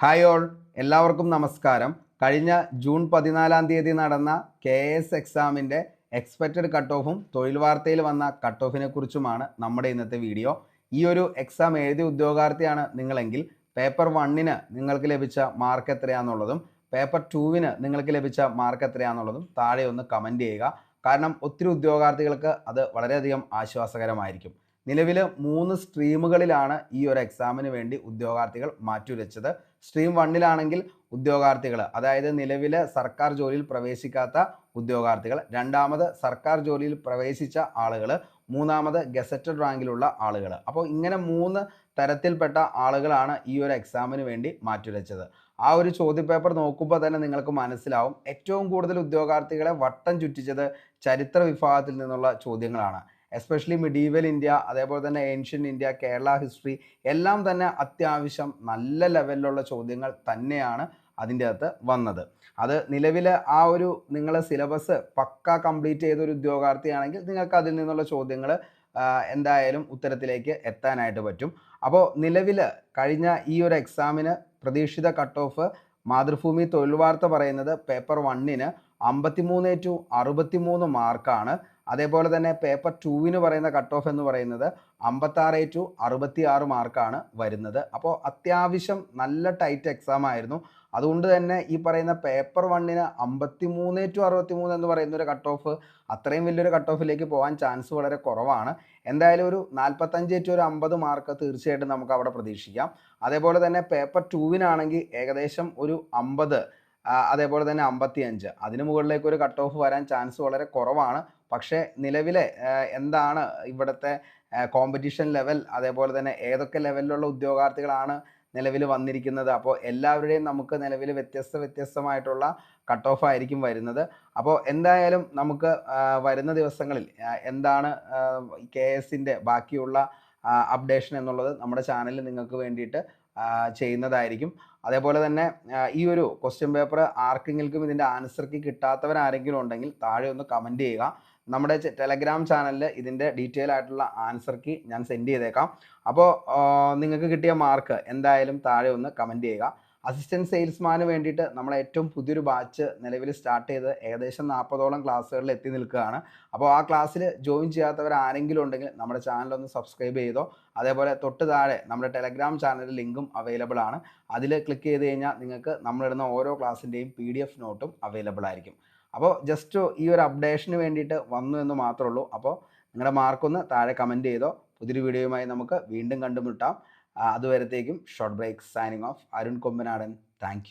Hi all എല്ലാവർക്കും നമസ്കാരം. കഴിഞ്ഞ ജൂൺ പതിനാലാം തീയതി നടന്ന കെ എസ് എക്സാമിന്റെ എക്സ്പെക്റ്റഡ് കട്ട് ഓഫും തൊഴിൽ വാർത്തയിൽ വന്ന കട്ട് ഓഫിനെ കുറിച്ചുമാണ് നമ്മുടെ ഇന്നത്തെ വീഡിയോ. ഈ ഒരു എക്സാം എഴുതിയ ഉദ്യോഗാർത്ഥിയാണ് നിങ്ങളെങ്കിൽ പേപ്പർ വണ്ണിന് നിങ്ങൾക്ക് ലഭിച്ച മാർക്ക് എത്രയാണെന്നുള്ളതും പേപ്പർ ടൂവിന് നിങ്ങൾക്ക് ലഭിച്ച മാർക്ക് എത്രയാണെന്നുള്ളതും താഴെ ഒന്ന് കമന്റ് ചെയ്യുക. കാരണം ഒത്തിരി ഉദ്യോഗാർത്ഥികൾക്ക് അത് വളരെയധികം ആശ്വാസകരമായിരിക്കും. നിലവിൽ മൂന്ന് സ്ട്രീമുകളിലാണ് ഈ ഒരു എക്സാമിന് വേണ്ടി ഉദ്യോഗാർത്ഥികൾ മാറ്റിവെച്ചത്. സ്ട്രീം വണ്ണിലാണെങ്കിൽ ഉദ്യോഗാർത്ഥികൾ അതായത് നിലവിലെ സർക്കാർ ജോലിയിൽ പ്രവേശിക്കാത്ത ഉദ്യോഗാർത്ഥികൾ രണ്ടാമത് സർക്കാർ ജോലിയിൽ പ്രവേശിച്ച ആളുകൾ മൂന്നാമത് ഗസറ്റഡ് റാങ്കിലുള്ള ആളുകൾ അപ്പോൾ ഇങ്ങനെ മൂന്ന് തരത്തിൽപ്പെട്ട ആളുകളാണ് ഈ ഒരു എക്സാമിന് വേണ്ടി മാറ്റിവെച്ചത്. ആ ഒരു ചോദ്യപേപ്പർ നോക്കുമ്പോൾ തന്നെ നിങ്ങൾക്ക് മനസ്സിലാവും ഏറ്റവും കൂടുതൽ ഉദ്യോഗാർത്ഥികളെ വട്ടം ചുറ്റിച്ചത് ചരിത്ര വിഭാഗത്തിൽ നിന്നുള്ള ചോദ്യങ്ങളാണ്. എസ്പെഷ്യലി മിഡീവൽ ഇന്ത്യ അതേപോലെ തന്നെ ഏൻഷ്യൻ ഇന്ത്യ കേരള ഹിസ്റ്ററി എല്ലാം തന്നെ അത്യാവശ്യം നല്ല ലെവലിലുള്ള ചോദ്യങ്ങൾ തന്നെയാണ് അതിന്റെ അകത്ത് വന്നത്. അത് നിലവിൽ ആ ഒരു നിങ്ങളെ സിലബസ് പക്ക കംപ്ലീറ്റ് ചെയ്ത ഒരു ഉദ്യോഗാർത്ഥിയാണെങ്കിൽ നിങ്ങൾക്ക് അതിൽ നിന്നുള്ള ചോദ്യങ്ങൾ എന്തായാലും ഉത്തരത്തിലേക്ക് എത്താനായിട്ട് പറ്റും. അപ്പോൾ നിലവിൽ കഴിഞ്ഞ ഈ ഒരു എക്സാമിന് പ്രതീക്ഷിത കട്ട് ഓഫ് മാതൃഭൂമി തൊഴിൽ വാർത്ത പറയുന്നത് പേപ്പർ വണ്ണിന് അമ്പത്തിമൂന്ന് ടു അറുപത്തിമൂന്ന് മാർക്കാണ് അതേപോലെ തന്നെ പേപ്പർ ടൂവിന് പറയുന്ന കട്ട് ഓഫ് എന്ന് പറയുന്നത് അമ്പത്താറ് ടു അറുപത്തി ആറ് മാർക്കാണ് വരുന്നത്. അപ്പോൾ അത്യാവശ്യം നല്ല ടൈറ്റ് എക്സാം ആയിരുന്നു. അതുകൊണ്ട് തന്നെ ഈ പറയുന്ന പേപ്പർ വണ്ണിന് അമ്പത്തി മൂന്ന് ടു അറുപത്തി മൂന്ന് എന്ന് പറയുന്ന ഒരു കട്ട് ഓഫ് അത്രയും വലിയൊരു കട്ട് ഓഫിലേക്ക് പോകാൻ ചാൻസ് വളരെ കുറവാണ്. എന്തായാലും ഒരു നാൽപ്പത്തഞ്ച് ടു ഒരു അമ്പത് മാർക്ക് തീർച്ചയായിട്ടും നമുക്ക് അവിടെ പ്രതീക്ഷിക്കാം. അതേപോലെ തന്നെ പേപ്പർ ടൂവിനാണെങ്കിൽ ഏകദേശം ഒരു അമ്പത് അതേപോലെ തന്നെ അമ്പത്തി അഞ്ച് അതിന് മുകളിലേക്ക് ഒരു കട്ട് ഓഫ് വരാൻ ചാൻസ് വളരെ കുറവാണ്. പക്ഷേ നിലവിലെ എന്താണ് ഇവിടുത്തെ കോമ്പറ്റീഷൻ ലെവൽ അതേപോലെ തന്നെ ഏതൊക്കെ ലെവലിലുള്ള ഉദ്യോഗാർത്ഥികളാണ് നിലവിൽ വന്നിരിക്കുന്നത്? അപ്പോൾ എല്ലാവരുടെയും നമുക്ക് നിലവിൽ വ്യത്യസ്ത വ്യത്യസ്തമായിട്ടുള്ള കട്ട് ഓഫ് ആയിരിക്കും വരുന്നത്. അപ്പോൾ എന്തായാലും നമുക്ക് വരുന്ന ദിവസങ്ങളിൽ എന്താണ് കെ എസിന്റെ ബാക്കിയുള്ള അപ്ഡേഷൻ എന്നുള്ളത് നമ്മുടെ ചാനലിൽ നിങ്ങൾക്ക് വേണ്ടിയിട്ട് ചെയ്യുന്നതായിരിക്കും. അതേപോലെ തന്നെ ഈ ഒരു ക്വസ്റ്റ്യൻ പേപ്പർ ആർക്കെങ്കിലും ഇതിന്റെ ആൻസർക്ക് കിട്ടാത്തവരാരെങ്കിലും ഉണ്ടെങ്കിൽ താഴെ ഒന്ന് കമന്റ് ചെയ്യുക. നമ്മുടെ ടെലഗ്രാം ചാനലിൽ ഇതിന്റെ ഡീറ്റെയിൽ ആയിട്ടുള്ള ആൻസർ കീ ഞാൻ സെൻഡ് ചെയ്തേക്കാം. അപ്പോൾ നിങ്ങൾക്ക് കിട്ടിയ മാർക്ക് എന്തായാലും താഴെ ഒന്ന് കമന്റ് ചെയ്യുക. അസിസ്റ്റന്റ് സെയിൽസ്മാന് വേണ്ടിയിട്ട് നമ്മൾ ഏറ്റവും പുതിയൊരു ബാച്ച് നിലവിൽ സ്റ്റാർട്ട് ചെയ്ത് ഏകദേശം നാൽപ്പതോളം ക്ലാസ്സുകളിൽ എത്തി നിൽക്കുകയാണ്. അപ്പോൾ ആ ക്ലാസ്സിൽ ജോയിൻ ചെയ്യാത്തവർ ആരെങ്കിലും ഉണ്ടെങ്കിൽ നമ്മുടെ ചാനൽ ഒന്ന് സബ്സ്ക്രൈബ് ചെയ്തോ. അതേപോലെ തൊട്ട് താഴെ നമ്മുടെ ടെലഗ്രാം ചാനൽ ലിങ്കും അവൈലബിൾ ആണ്. അതിൽ ക്ലിക്ക് ചെയ്ത് കഴിഞ്ഞാൽ നിങ്ങൾക്ക് നമ്മളിടുന്ന ഓരോ ക്ലാസ്സിന്റെയും പി ഡി എഫ് നോട്ടും അവൈലബിൾ ആയിരിക്കും. അപ്പോൾ ജസ്റ്റ് ഈ ഒരു അപ്ഡേഷന് വേണ്ടിയിട്ട് വന്നു എന്ന് മാത്രമേ ഉള്ളൂ. അപ്പോൾ നിങ്ങളുടെ മാർക്കൊന്ന് താഴെ കമന്റ് ചെയ്തോ. പുതിയൊരു വീഡിയോയുമായി നമുക്ക് വീണ്ടും കണ്ടുമുട്ടാം. അതുവരത്തേക്കും short break signing off Arun Kombanadan thank